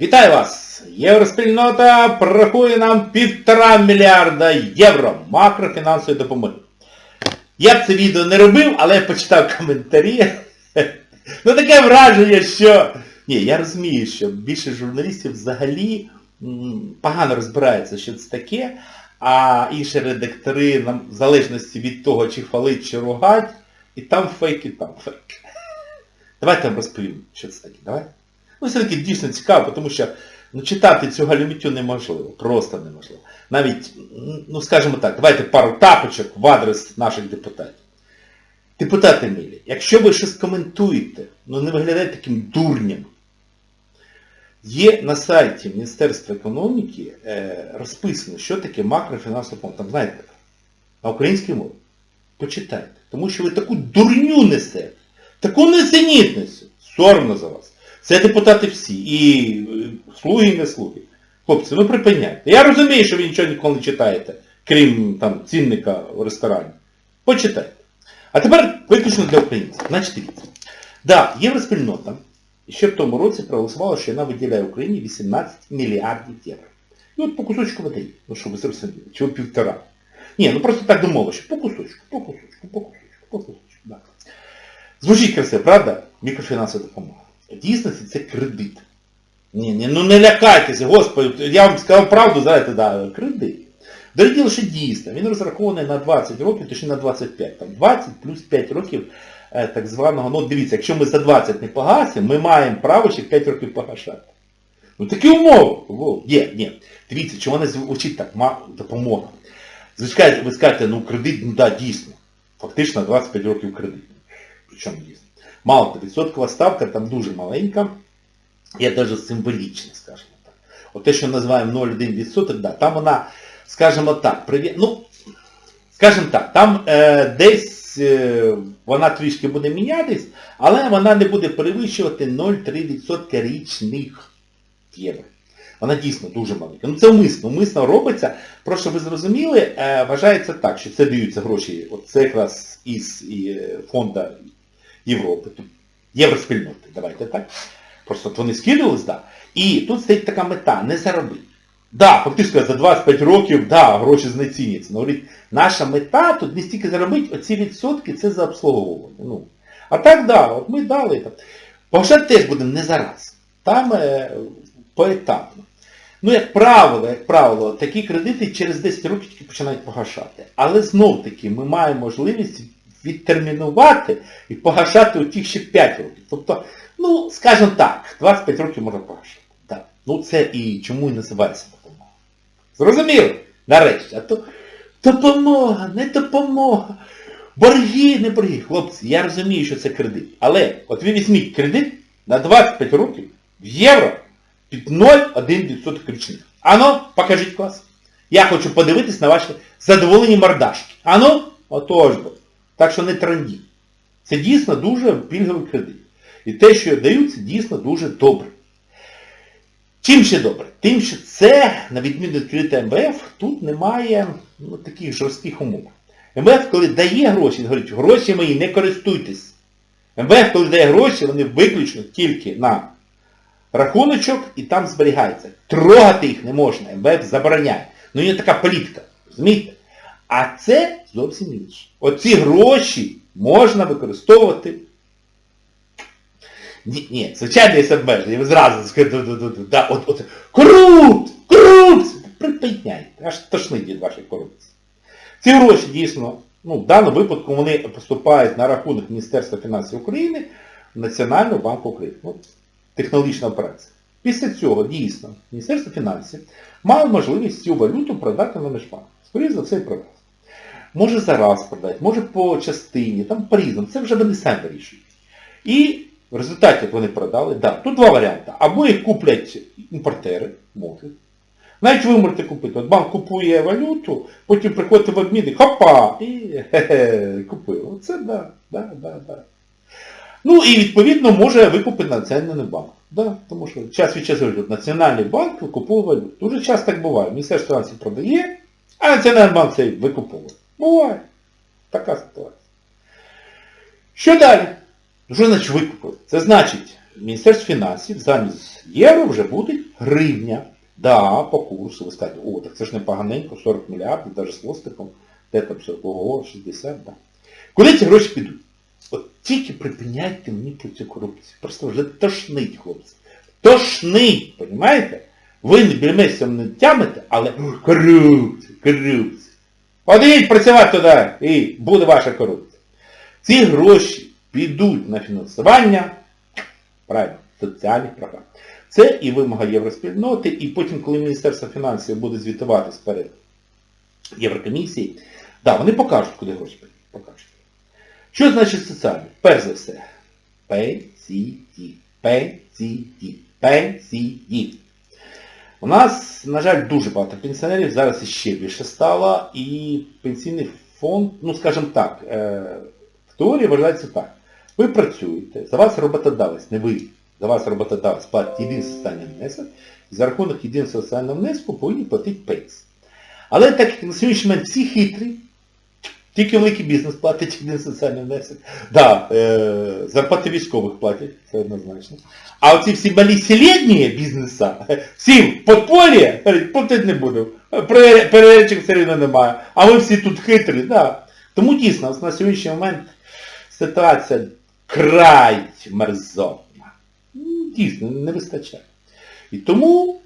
Вітаю вас! Євроспільнота порахує нам півтора мільярда євро макрофінансової допомоги. Я б це відео не робив, але я почитав коментарі. Ну таке враження, що... Ні, я розумію, що більше журналістів взагалі погано розбираються, що це таке, а інші редактори, нам, в залежності від того, чи хвалить, чи ругать, і там фейк, і там фейк. Давайте я вам розповім, що це таке. Давай. Ну, все-таки дійсно цікаво, тому що ну, читати цю галюмітю неможливо, просто неможливо. Навіть, ну скажімо так, давайте пару тапочок в адрес наших депутатів. Депутати милі, якщо ви щось коментуєте, ну не виглядайте таким дурням. Є на сайті Міністерства економіки е, розписано, що таке макрофінансова допомога. Там знаєте, на українській мові. Почитайте. Тому що ви таку дурню несете, таку несенітницю. Соромно за вас. Це депутати всі. І е, слуги, і не слуги. Хлопці, ну припиняйте. Я розумію, що ви нічого ніколи не читаєте, крім там цінника в ресторані. Почитайте. А тепер виключно для українців. Значить дивіться. Да, євроспільнота ще в тому році проголосувала, що вона виділяє Україні 18 мільярдів євро. І от по кусочку видає. Ну що ви зрозуміли, чого півтора. Ні, ну просто так домовило, по кусочку, по кусочку, по кусочку, по кусочку. Да. Звучить красиво, правда? Мікрофінансова допомога. Дійсності це кредит. Ні, ні, ну не лякайтеся, господи, я вам сказав правду, знаєте, да, кредит. Дорогі діло, що дійсно, він розрахований на 20 років, точніше на 25. Там 20 плюс 5 років е, так званого, ну дивіться, якщо ми за 20 не погасимо, ми маємо право ще 5 років погашати. Ну такі умови. Во, Є, ні. Дивіться, чому вона звучить так, допомога. Звичайно, ви скажете, ну кредит, ну да, дійсно. Фактично 25 років кредит. Причому дійсно. Мало того, відсоткова ставка там дуже маленька. Я навіть символічна, скажімо так. От те, що називаємо 0,1%, да, там вона, скажімо так, приві... ну, скажімо так, там е, десь е, вона трішки буде мінятись, але вона не буде перевищувати 0,3% річних євро. Вона дійсно дуже маленька. Ну це умисно, умисно робиться. Просто щоб ви зрозуміли, е, вважається так, що це даються гроші, от це якраз із і, фонду Європи, євроспільноти, давайте так. Просто вони скидувались, да. І тут стоїть така мета, не заробити. Да, фактично за 25 років, да, гроші знеціняться. Ну, говорить, наша мета тут не стільки заробити, оці відсотки це за обслуговування. Ну. А так, да, от ми дали. Так. Погашати теж будемо не зараз. Там е, поетапно. Ну, як правило, як правило, такі кредити через 10 років тільки починають погашати. Але знов таки ми маємо можливість відтермінувати і погашати у тих ще 5 років. Тобто, ну, скажімо так, 25 років можна погашати. Так. Ну це і чому і називається допомога. Зрозуміло? Нарешті. А то допомога, не допомога. Борги, не борги. Хлопці, я розумію, що це кредит. Але от ви візьміть кредит на 25 років в євро під 0,1% річних. Ану, покажіть клас. Я хочу подивитись на ваші задоволені мордашки. Ану, отож бо. Так що не трандіть. Це дійсно дуже пільговий кредит. І те, що дають, це дійсно дуже добре. Чим ще добре? Тим, що це, на відміну від кредита МВФ, тут немає ну, таких жорстких умов. МВФ, коли дає гроші, він говорить, гроші мої не користуйтесь. МВФ, коли дає гроші, вони виключно тільки на рахуночок і там зберігається. Трогати їх не можна, МВФ забороняє. Ну є така політика, розумієте? А це зовсім інше. Оці гроші можна використовувати. Ні, ні, звичайно, є обмеження. Ви зразу да, от, от, корупт! Корупція! Припиняйте, аж тошнить від вашої корупції. Ці гроші дійсно, ну, в даному випадку вони поступають на рахунок Міністерства фінансів України в Національного банку України. Ну, технологічна операція. Після цього дійсно Міністерство фінансів має можливість цю валюту продати на міжбанк. Скоріше за все і продасть. Може зараз продати, може по частині, там по-різному. Це вже вони самі вирішують. І в результаті як вони продали, да, тут два варіанти. Або їх куплять імпортери, можуть. Навіть ви можете купити. От банк купує валюту, потім приходите в обмін і хопа! І хе-хе, купив. Оце да, да, да, да. Ну і відповідно може викупити Національний банк. Да, тому що час від часу Національний банк викуповує валюту. Дуже часто так буває. Міністерство фінансів продає, а Національний банк цей викуповує. Буває. Така ситуація. Що далі? Що значить викупили? Це значить, Міністерство фінансів замість євро вже буде гривня. Да, по курсу. Ви скажете, о, так це ж не поганенько, 40 мільярдів, навіть з хвостиком, де там 40, ого, 60, да. Куди ці гроші підуть? От тільки припиняйте мені про цю корупцію. Просто вже тошнить, хлопці. Тошнить, розумієте? Ви не більмесом не тямите, але «Ой, корупція, корупція. Одіть працювати туди і буде ваша корупція. Ці гроші підуть на фінансування, правильно, соціальних програм. Це і вимога Євроспільноти, і потім, коли Міністерство фінансів буде звітуватись перед Єврокомісією, да, вони покажуть, куди гроші підуть. Покажуть. Що значить соціальне? Перш за все, пенсії. Пенсії. Пенсії. У нас, на жаль, дуже багато пенсіонерів, зараз іще більше стало, і пенсійний фонд, ну скажімо так, е, в теорії вважається так. Ви працюєте, за вас роботодавець, не ви, за вас роботодавець платить єдиний соціальний внесок, і за рахунок єдиного соціального внеску повинні платити пенсії. Але так як на сьогоднішній момент всі хитрі, тільки великий бізнес платить єдиний соціальний внесок. Да, е, зарплати військових платять, це однозначно. А оці всі малі середні бізнеса, всім говорять, платити не буду. Переречок все рівно немає. А ви всі тут хитрі, да. Тому дійсно, на сьогоднішній момент ситуація край мерзотна. Ну, Дійсно, не вистачає. І тому,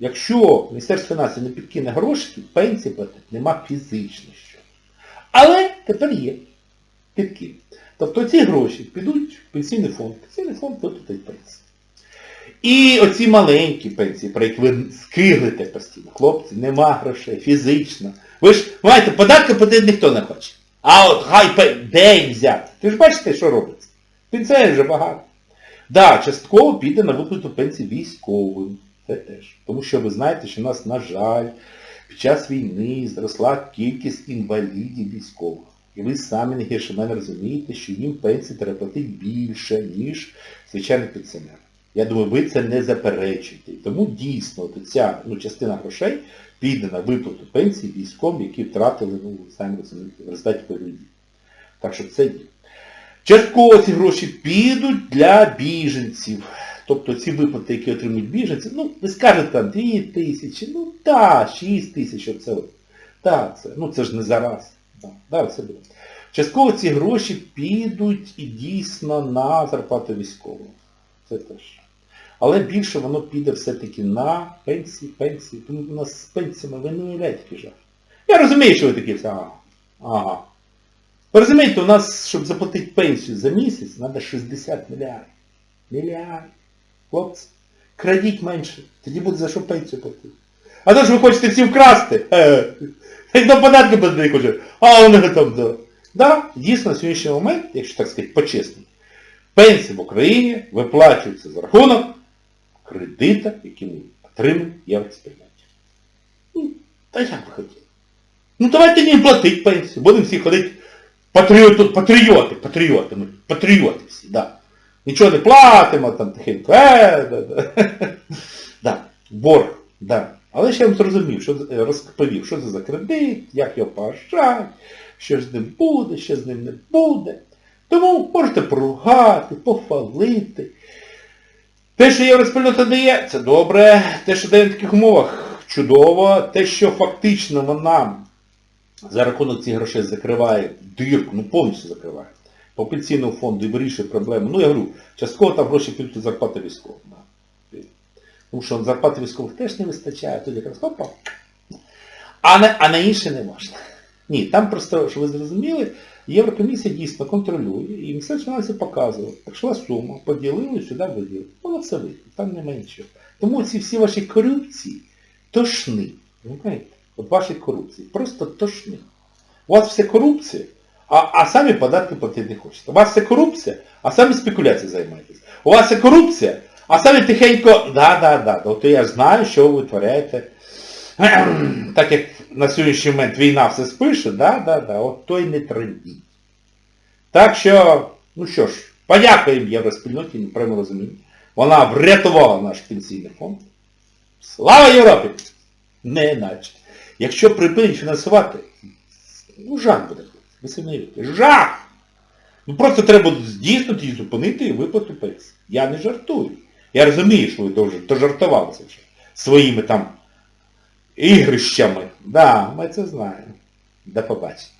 якщо Міністерство фінансів не підкине гроші, пенсії платити нема фізично що. Але тепер є підкид. Тобто ці гроші підуть в пенсійний фонд. Пенсійний фонд виплатить пенсії. І оці маленькі пенсії, про які ви скиглите постійно, хлопці, нема грошей, фізично. Ви ж маєте, податки платити ніхто не хоче. А от хай пе- де взяти? Ви ж бачите, що робиться. Пенсіонерів вже багато. Да, частково піде на виплату пенсії військовим. Це теж. Тому що ви знаєте, що у нас, на жаль, під час війни зросла кількість інвалідів військових. І ви самі не гірше мене розумієте, що їм пенсії треба платити більше, ніж звичайний пенсіонер. Я думаю, ви це не заперечуєте. Тому дійсно ця ну, частина грошей піде на виплату пенсії військовим, які втратили, ну, самі розумієте, в результаті бойових. Так що це є. Частково ці гроші підуть для біженців. Тобто ці виплати, які отримують біженці, ну, ви скажете там 2 тисячі, ну так, 6 тисяч, оце. Так, це, ну це ж не зараз. Так, да, це буде. Частково ці гроші підуть і дійсно на зарплату військових. Це теж. Але більше воно піде все-таки на пенсії, пенсії. Тому у нас з пенсіями ви не уявляєте жах. Я розумію, що ви такі ага. Ага. Ви розумієте, у нас, щоб заплатити пенсію за місяць, треба 60 мільярдів. Мільярдів. Хлопці, крадіть менше, тоді буде за що пенсію платити. А то ж ви хочете всі вкрасти. Е, Як до податки платити хочуть, а вони там да. Да, дійсно, на сьогоднішній момент, якщо так сказати, по-чесному, пенсії в Україні виплачуються за рахунок кредита, який ми отримуємо євроспільноті. Ну, та як ви хотіли? Ну давайте не платити пенсію, будемо всі ходити патріоти, патріоти, патріоти, патріоти всі, да. Нічого не платимо, там тихенько, е, да, да. да, борг, да. Але ж я вам зрозумів, що е, розповів, що це за кредит, як його погашати, що з ним буде, що з ним не буде. Тому можете поругати, похвалити. Те, що Євроспільнота дає, це добре. Те, що дає на таких умовах, чудово. Те, що фактично вона за рахунок цих грошей закриває дирку, ну повністю закриває. По пенсійному фонду і вирішує проблему. Ну я говорю, частково там гроші підуть на зарплати військових. Тому що зарплати військових теж не вистачає, тут якраз опа. А на, а на інше не можна. Ні, там просто, щоб ви зрозуміли, Єврокомісія дійсно контролює, і Міністерство фінансів показувало. Прийшла сума, поділили, сюди виділили. Воно все видно, там немає нічого. Тому ці всі ваші корупції. Розумієте? От ваші корупції. Просто тошни. У вас все корупція, а, а самі податки платити не хочете. У вас все корупція, а самі спекуляції займаєтесь. У вас все корупція, а самі тихенько, да, да, да, от я знаю, що ви витворяєте. Так як на сьогоднішній момент війна все спише, да, да, да, от то й не трендіть. Так що, ну що ж, подякуємо Євроспільноті, прямо розуміння. Вона врятувала наш пенсійний фонд. Слава Європі! Не іначе. Якщо припинить фінансувати, ну жах буде. Ви вірите. Жах! Ну просто треба здійснити і зупинити і виплату пенсії. Я не жартую. Я розумію, що ви дуже дожартувалися вже своїми там ігрищами. Да, ми це знаємо. До побачення.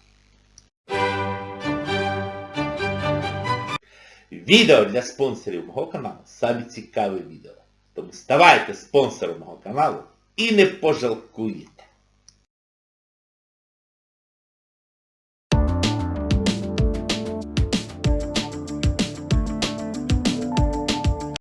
Відео для спонсорів мого каналу самі цікаві відео. Тому ставайте спонсором мого каналу і не пожалкуєте.